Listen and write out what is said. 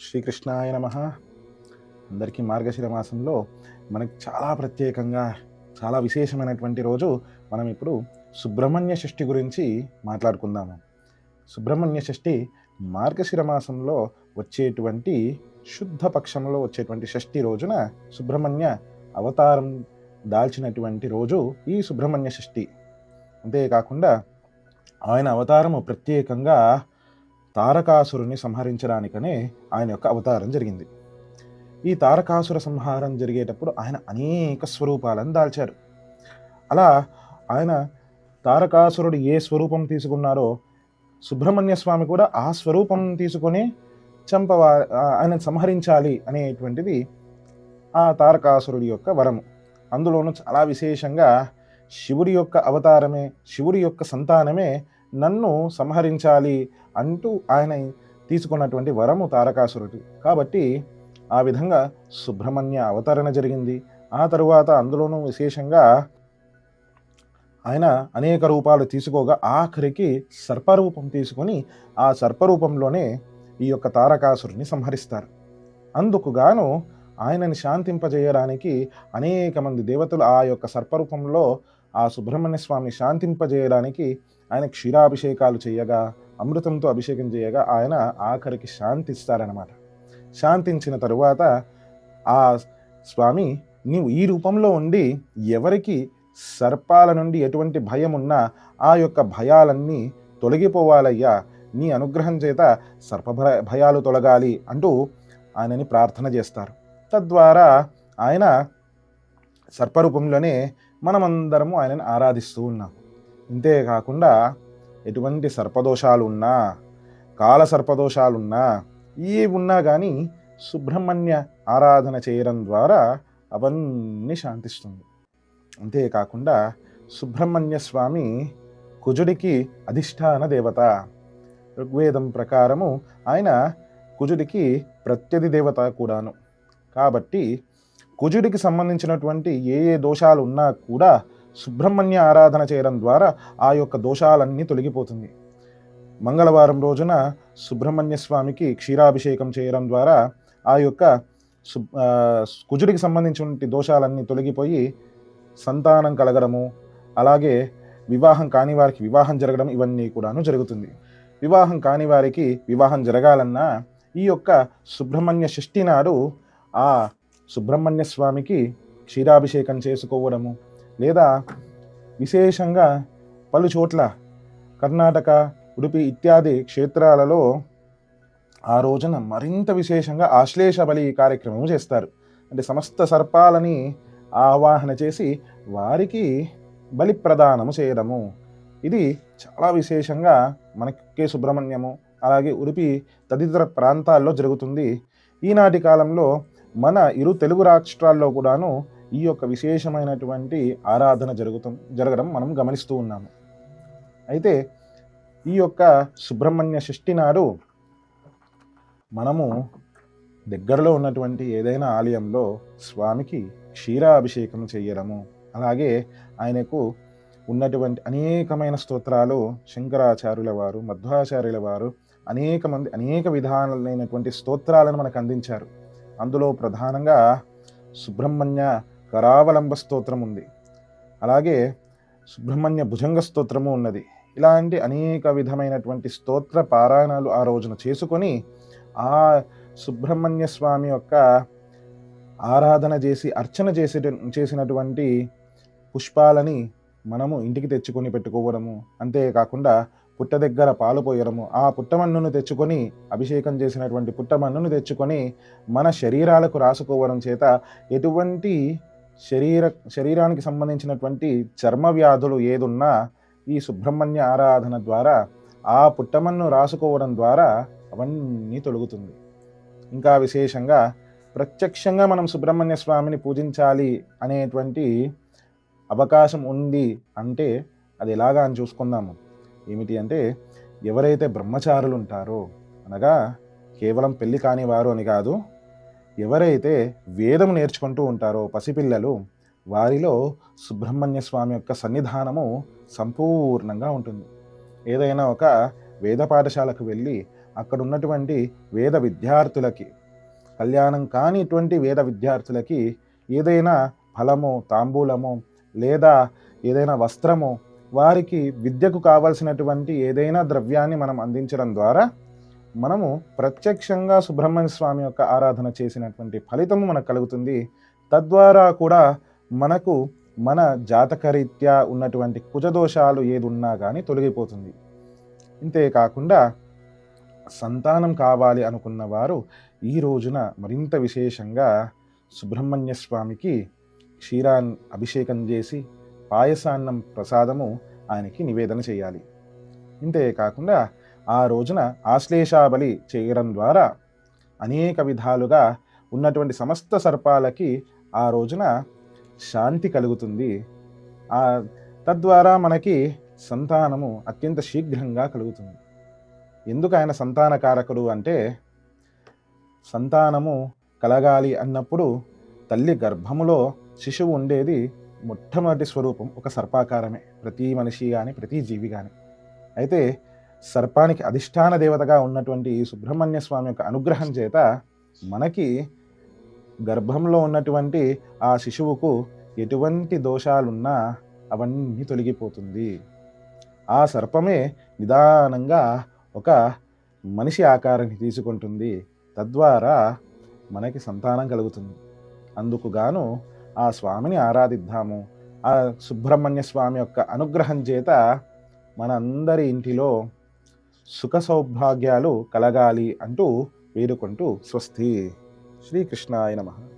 శ్రీకృష్ణాయ నమ. అందరికీ మార్గశిర మాసంలో మనకి చాలా ప్రత్యేకంగా చాలా విశేషమైనటువంటి రోజు మనం ఇప్పుడు సుబ్రహ్మణ్య షష్ఠి గురించి మాట్లాడుకుందాము. సుబ్రహ్మణ్య షష్ఠి మార్గశిర మాసంలో వచ్చేటువంటి శుద్ధ పక్షంలో వచ్చేటువంటి షష్ఠి రోజున సుబ్రహ్మణ్య అవతారం దాల్చినటువంటి రోజు ఈ సుబ్రహ్మణ్య షష్ఠి. అంతేకాకుండా ఆయన అవతారము ప్రత్యేకంగా తారకాసురుని సంహరించడానికనే ఆయన యొక్క అవతారం జరిగింది. ఈ తారకాసుర సంహారం జరిగేటప్పుడు ఆయన అనేక స్వరూపాలను దాల్చారు. అలా ఆయన తారకాసురుడు ఏ స్వరూపం తీసుకున్నారో సుబ్రహ్మణ్య స్వామి కూడా ఆ స్వరూపం తీసుకొని చంపవా ఆయన సంహరించాలి అనేటువంటిది ఆ తారకాసురుడి యొక్క వరము. అందులోనూ చాలా విశేషంగా శివుడి యొక్క అవతారమే శివుడి యొక్క సంతానమే నన్ను సంహరించాలి అంటూ ఆయన తీసుకున్నటువంటి వరము తారకాసురుడు. కాబట్టి ఆ విధంగా సుబ్రహ్మణ్య అవతరణ జరిగింది. ఆ తరువాత అందులోనూ విశేషంగా ఆయన అనేక రూపాలు తీసుకోగా ఆఖరికి సర్పరూపం తీసుకొని ఆ సర్పరూపంలోనే ఈ యొక్క తారకాసురుని సంహరిస్తారు. అందుకు గాను ఆయనని శాంతింపజేయడానికి అనేక మంది దేవతలు ఆ యొక్క సర్పరూపంలో ఆ సుబ్రహ్మణ్య స్వామిని శాంతింపజేయడానికి ఆయన క్షీరాభిషేకాలు చేయగా అమృతంతో అభిషేకం చేయగా ఆయన ఆఖరికి శాంతిస్తారనమాట శాంతించిన తరువాత ఆ స్వామి నీవు ఈ రూపంలో ఉండి ఎవరికి సర్పాల నుండి ఎటువంటి భయం ఉన్నా ఆ యొక్క భయాలన్నీ తొలగిపోవాలయ్యా. నీ అనుగ్రహం చేత సర్ప భయాలు తొలగాలి అంటూ ఆయనని ప్రార్థన చేస్తారు. తద్వారా ఆయన సర్పరూపంలోనే మనమందరము ఆయనని ఆరాధిస్తూ ఉన్నాం ఇంతేకాకుండా ఎటువంటి సర్పదోషాలు ఉన్నా కాల సర్పదోషాలున్నా ఏ ఉన్నా కానీ సుబ్రహ్మణ్య ఆరాధన చేయడం ద్వారా అవన్నీ శాంతిస్తుంది. అంతేకాకుండా సుబ్రహ్మణ్య స్వామి కుజుడికి అధిష్టాన దేవత. ఋగ్వేదం ప్రకారము ఆయన కుజుడికి ప్రత్యధి దేవత కూడాను. కాబట్టి కుజుడికి సంబంధించినటువంటి ఏ ఏ దోషాలు ఉన్నా కూడా సుబ్రహ్మణ్య ఆరాధన చేయడం ద్వారా ఆ యొక్క దోషాలన్నీ తొలగిపోతుంది. మంగళవారం రోజున సుబ్రహ్మణ్య స్వామికి క్షీరాభిషేకం చేయడం ద్వారా ఆ యొక్క కుజుడికి సంబంధించినటువంటి దోషాలన్నీ తొలగిపోయి సంతానం కలగడము అలాగే వివాహం కాని వారికి వివాహం జరగడం ఇవన్నీ కూడాను జరుగుతుంది. వివాహం కాని వారికి వివాహం జరగాలన్నా ఈ యొక్క సుబ్రహ్మణ్య షష్ఠి నాడు ఆ సుబ్రహ్మణ్య స్వామికి క్షీరాభిషేకం చేసుకోవడము లేదా విశేషంగా పలు చోట్ల కర్ణాటక ఉడిపి ఇత్యాది క్షేత్రాలలో ఆ రోజున మరింత విశేషంగా ఆశ్లేష బలి కార్యక్రమం చేస్తారు. అంటే సమస్త సర్పాలని ఆవాహన చేసి వారికి బలి ప్రదానము చేయడము. ఇది చాలా విశేషంగా మనకే సుబ్రహ్మణ్యము అలాగే ఉడిపి తదితర ప్రాంతాల్లో జరుగుతుంది. ఈనాటి కాలంలో మన ఇరు తెలుగు రాష్ట్రాల్లో కూడాను ఈ యొక్క విశేషమైనటువంటి ఆరాధన జరుగుతూ జరగడం మనం గమనిస్తూ ఉన్నాము. అయితే ఈ యొక్క సుబ్రహ్మణ్య షష్ఠి నాడు మనము దగ్గరలో ఉన్నటువంటి ఏదైనా ఆలయంలో స్వామికి క్షీరాభిషేకం చేయడము అలాగే ఆయనకు ఉన్నటువంటి అనేకమైన స్తోత్రాలు శంకరాచార్యుల వారు మధ్వాచార్యుల వారు అనేక మంది అనేక విధాలైనటువంటి స్తోత్రాలను మనకు అందించారు. అందులో ప్రధానంగా సుబ్రహ్మణ్య కరావలంబ స్తోత్రం ఉంది. అలాగే సుబ్రహ్మణ్య భుజంగ స్తోత్రము ఉన్నది. ఇలాంటి అనేక విధమైనటువంటి స్తోత్ర పారాయణాలు ఆ రోజున చేసుకొని ఆ సుబ్రహ్మణ్య స్వామి యొక్క ఆరాధన చేసి అర్చన చేసే చేసినటువంటి పుష్పాలని మనము ఇంటికి తెచ్చుకొని పెట్టుకోవడము అంతేకాకుండా పుట్ట దగ్గర పాలు పోయడము ఆ పుట్టమన్నును తెచ్చుకొని అభిషేకం చేసినటువంటి పుట్టమన్నును తెచ్చుకొని మన శరీరాలకు రాసుకోవడం చేత ఎటువంటి శరీర శరీరానికి సంబంధించినటువంటి చర్మ వ్యాధులు ఏదున్నా ఈ సుబ్రహ్మణ్య ఆరాధన ద్వారా ఆ పుట్టమన్ను రాసుకోవడం ద్వారా అవన్నీ తొలగుతుంది. ఇంకా విశేషంగా ప్రత్యక్షంగా మనం సుబ్రహ్మణ్య స్వామిని పూజించాలి అనేటువంటి అవకాశం ఉంది అంటే అది ఎలాగా అని చూసుకుందాము. ఏమిటి అంటే ఎవరైతే బ్రహ్మచారులు ఉంటారో అనగా కేవలం పెళ్ళి కాని వారు అని కాదు ఎవరైతే వేదం నేర్చుకుంటూ ఉంటారో పసిపిల్లలు వారిలో సుబ్రహ్మణ్య స్వామి యొక్క సన్నిధానము సంపూర్ణంగా ఉంటుంది. ఏదైనా ఒక వేద పాఠశాలకు వెళ్ళి అక్కడ ఉన్నటువంటి వేద విద్యార్థులకి కళ్యాణం కానిటువంటి వేద విద్యార్థులకి ఏదైనా ఫలము తాంబూలము లేదా ఏదైనా వస్త్రము వారికి విద్యకు కావలసినటువంటి ఏదైనా ద్రవ్యాన్ని మనం అందించడం ద్వారా మనము ప్రత్యక్షంగా సుబ్రహ్మణ్య స్వామి యొక్క ఆరాధన చేసినటువంటి ఫలితము మనకు కలుగుతుంది. తద్వారా కూడా మనకు మన జాతకరీత్యా ఉన్నటువంటి కుజదోషాలు ఏది ఉన్నా కానీ తొలగిపోతుంది ఇంతేకాకుండా సంతానం కావాలి అనుకున్న వారు ఈ రోజున మరింత విశేషంగా సుబ్రహ్మణ్య స్వామికి క్షీరాన్ అభిషేకం చేసి పాయసాన్నం ప్రసాదము ఆయనకి నివేదన చేయాలి. ఇంతే కాకుండా ఆ రోజున ఆశ్లేషాబలి చేయడం ద్వారా అనేక విధాలుగా ఉన్నటువంటి సమస్త సర్పాలకి ఆ రోజున శాంతి కలుగుతుంది. ఆ తద్వారా మనకి సంతానము అత్యంత శీఘ్రంగా కలుగుతుంది. ఎందుకు ఆయన సంతానకారకుడు అంటే సంతానము కలగాలి అన్నప్పుడు తల్లి గర్భములో శిశువు ఉండేది మొట్టమొదటి స్వరూపం ఒక సర్పాకారమే. ప్రతి మనిషి కానీ ప్రతి జీవి కానీ అయితే సర్పానికి అధిష్టాన దేవతగా ఉన్నటువంటి ఈ సుబ్రహ్మణ్య స్వామి యొక్క అనుగ్రహం చేత మనకి గర్భంలో ఉన్నటువంటి ఆ శిశువుకు ఎటువంటి దోషాలున్నా అవన్నీ తొలగిపోతుంది. ఆ సర్పమే నిదానంగా ఒక మనిషి ఆకారాన్ని తీసుకుంటుంది. తద్వారా మనకి సంతానం కలుగుతుంది. అందుకు గాను ఆ స్వామిని ఆరాధిద్దాము. ఆ సుబ్రహ్మణ్య స్వామి యొక్క అనుగ్రహం చేత మనందరి ఇంటిలో సుఖ సౌభాగ్యాలు కలగాలి అంటూ వేడుకుంటూ స్వస్తి. శ్రీకృష్ణాయ నమః.